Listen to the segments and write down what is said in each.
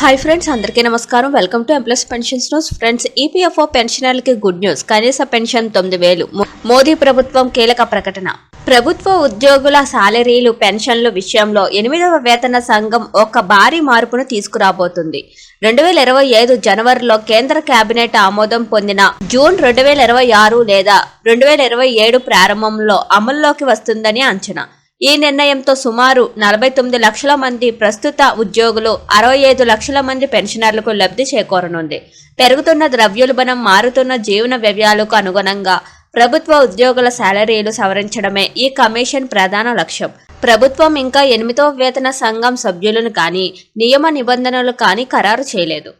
Hi friends అందరికీ నమస్కారం. Welcome to M plus pensions news friends EPFO పెన్షనర్లకి good news. కనీస pension తొమ్మిది వేలు. మోదీ ప్రభుత్వం కీలక ప్రకటన. ప్రభుత్వ ఉద్యోగుల సాలరీలు పెన్షన్ల విషయంలో ఎనిమిదవ వేతన సంఘం ఒక భారీ మార్పును తీసుకురాబోతుంది. రెండు వేల ఇరవై ఐదు జనవరిలో కేంద్ర కేబినెట్ ఆమోదం పొందిన జూన్ రెండు వేల ఇరవై ఆరు లేదా రెండు వేల ఇరవై ఏడు ప్రారంభంలో అమల్లోకి వస్తుందని అంచనా. ఈ నిర్ణయంతో సుమారు నలభై తొమ్మిది లక్షల మంది ప్రస్తుత ఉద్యోగులు అరవై ఐదు లక్షల మంది పెన్షనర్లకు లబ్ధి చేకూరనుంది. పెరుగుతున్న ద్రవ్యోల్బణం మారుతున్న జీవన వ్యయాలకు అనుగుణంగా ప్రభుత్వ ఉద్యోగుల శాలరీలు సవరించడమే ఈ కమిషన్ ప్రధాన లక్ష్యం. ప్రభుత్వం ఇంకా ఎనిమిదవ వేతన సంఘం సభ్యులను కానీ నియమ నిబంధనలు కానీ ఖరారు చేయలేదు.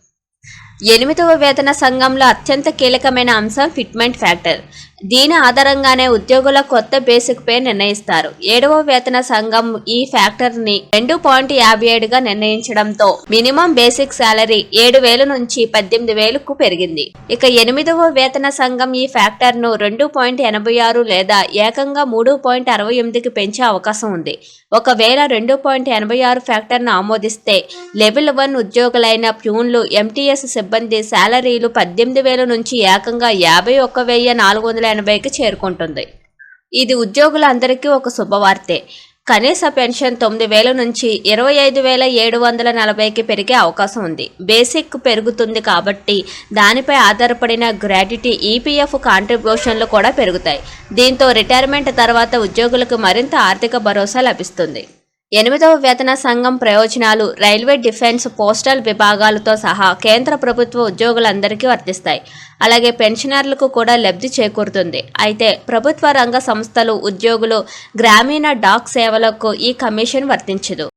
ఎనిమిదవ వేతన సంఘంలో అత్యంత కీలకమైన అంశం ఫిట్మెంట్ ఫ్యాక్టర్. దీని ఆధారంగానే ఉద్యోగుల కొత్త బేసిక్ పే నిర్ణయిస్తారు. ఏడవ వేతన సంఘం ఈ ఫ్యాక్టర్ని రెండు పాయింట్ యాభై ఏడుగా నిర్ణయించడంతో మినిమం బేసిక్ శాలరీ ఏడు వేల నుంచి పద్దెనిమిది వేలకు పెరిగింది. ఇక ఎనిమిదవ వేతన సంఘం ఈ ఫ్యాక్టర్ను రెండు పాయింట్ ఎనభై ఆరు లేదా ఏకంగా మూడు పాయింట్ అరవై ఎనిమిదికి పెంచే అవకాశం ఉంది. ఒకవేళ రెండు పాయింట్ ఎనభై ఆరు ఫ్యాక్టర్ను ఆమోదిస్తే లెవెల్ వన్ ఉద్యోగులైన ప్యూన్లు ఎంటీఎస్ సిబ్బంది శాలరీలు పద్దెనిమిది వేల నుంచి ఏకంగా యాభై ఒక్క వెయ్యి నాలుగు వందల ఎనభైకి చేరుకుంటుంది. ఇది ఉద్యోగులందరికీ ఒక శుభవార్తే. కనీస పెన్షన్ తొమ్మిది వేల నుంచి ఇరవై ఐదు వేల ఏడు వందల నలభైకి పెరిగే అవకాశం ఉంది. బేసిక్ పెరుగుతుంది కాబట్టి దానిపై ఆధారపడిన గ్రాడ్యుటీ ఈపీఎఫ్ కాంట్రిబ్యూషన్లు కూడా పెరుగుతాయి. దీంతో రిటైర్మెంట్ తర్వాత ఉద్యోగులకు మరింత ఆర్థిక భరోసా లభిస్తుంది. ఎనిమిదవ వేతన సంఘం ప్రయోజనాలు రైల్వే డిఫెన్స్ పోస్టల్ విభాగాలతో సహా కేంద్ర ప్రభుత్వ ఉద్యోగులందరికీ వర్తిస్తాయి. అలాగే పెన్షనర్లకు కూడా లబ్ధి చేకూరుతుంది. అయితే ప్రభుత్వ రంగ సంస్థలు ఉద్యోగులు గ్రామీణ డాక్ సేవలకు ఈ కమిషన్ వర్తించదు.